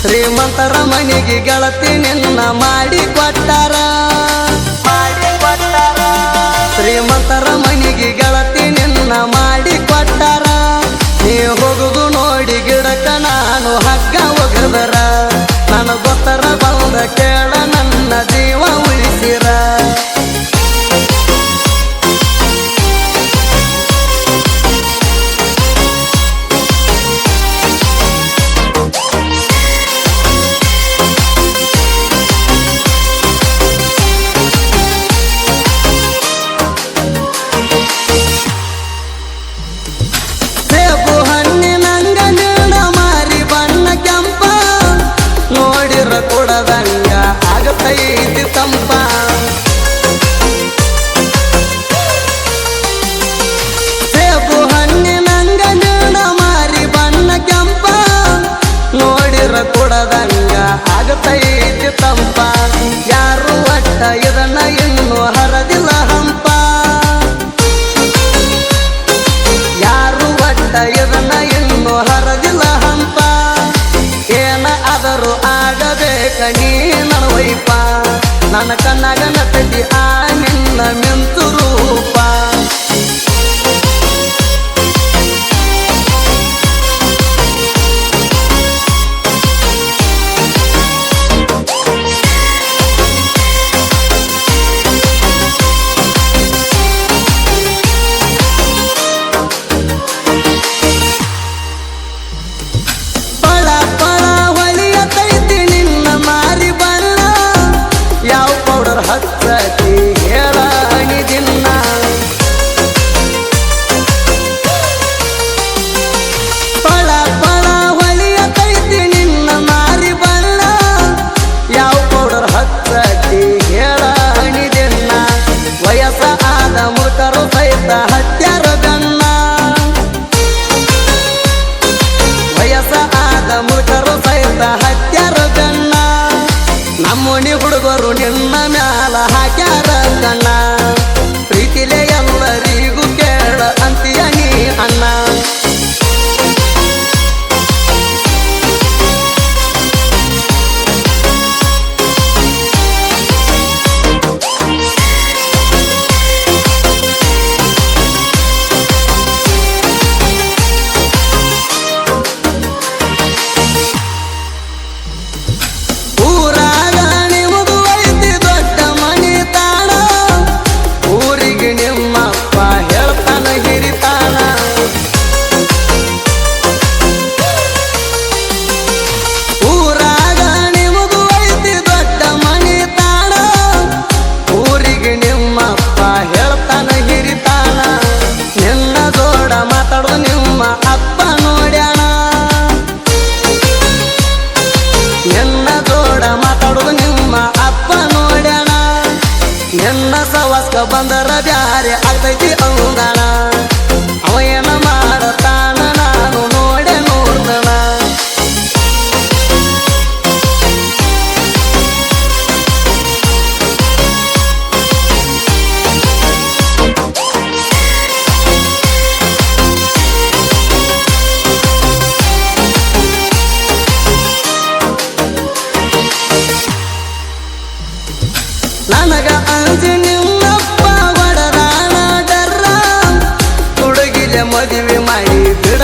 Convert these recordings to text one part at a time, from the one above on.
ಶ್ರೀಮಂತರ ಮನೆಗೆ ಗೆಳತಿ ನಿನ್ನ ಮಾಡಿ ಕೊಟ್ಟಾರ. ಮಾಡಿ ಕೊಟ್ಟಾರ. ಶ್ರೀಮಂತರ ಮನೆಗೆ ಗೆಳತಿ ನಿನ್ನ ಮಾಡಿ ಕೊಟ್ಟಾರ. ನೀ ಹೋಗುದು ನೋಡಿ ಗಿಡಕ್ಕ ನಾನು ಹಗ್ಗ ಹೋಗದರ ನನ್ನ ಗೊತ್ತರ ಬಂದ ಕೇಳ ಆಗತೈತಿ ತಂಪ. ಸೇಬು ಹಣ್ಣಿನಂಗ ನೀಡ ಮಾರಿ ಬಣ್ಣ ಕೆಂಪ. ನೋಡಿರ ಕೊಡದಂಗ ಆಗತೈತಿ ತಂಪ. ಯಾರು ಒಟ್ಟ ಇದನ್ನ ಇನ್ನು ಹರದಿಲ್ಲ ಹಂಪ. ಯಾರು ಒಟ್ಟ ಇದನ್ನ ಇನ್ನು ಹರದಿಲ್ಲ ಹಂಪ. ಏನ ಆಗಬೇಕ ನೀ ನಡವೈಪ ನನ್ನ ಕಣ್ಣಾಗ ನಟತಿ ಆ ನಿನ್ನ ಮಿಂತು ರೂಪ. ಸಹಿತ ಸವಾಸ್ಕ ಬಂದರ ಬ್ಯಾರೆ ಆಗ್ತೈತಿ ಅವಂಗಣ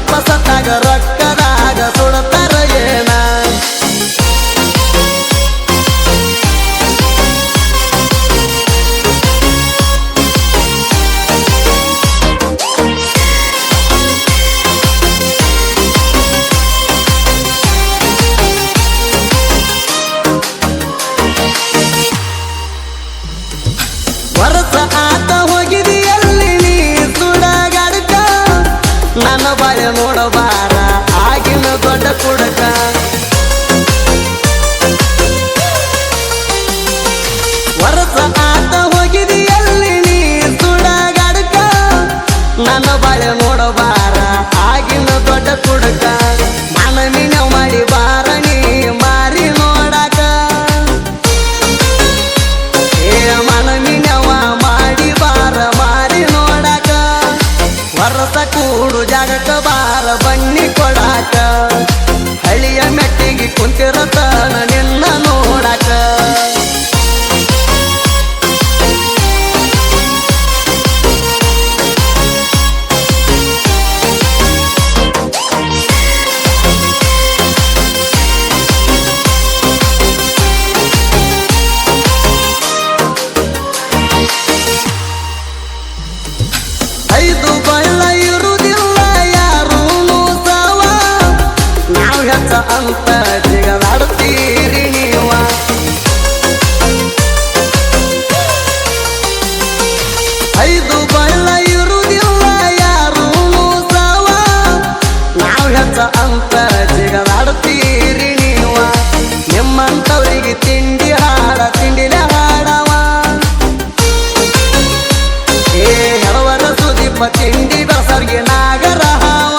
ನಿಮ್ಮಪ್ಪ ಸತ್ತಾಗ ರೊಕ್ಕದಾಗ ತಿಂಡಿ ಬರಸರ್ಗೆ ನಾಗರ ಹಾವ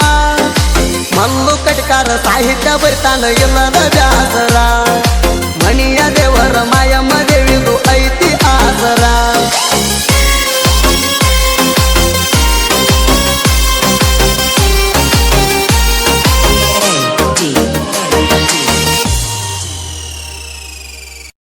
ಮಲ್ಲು ಕಟಕಾರ ಸಾಹಿತ್ಯ ಬರಿತಾನ ಇಲ್ಲದ ಬ್ಯಾಸರ.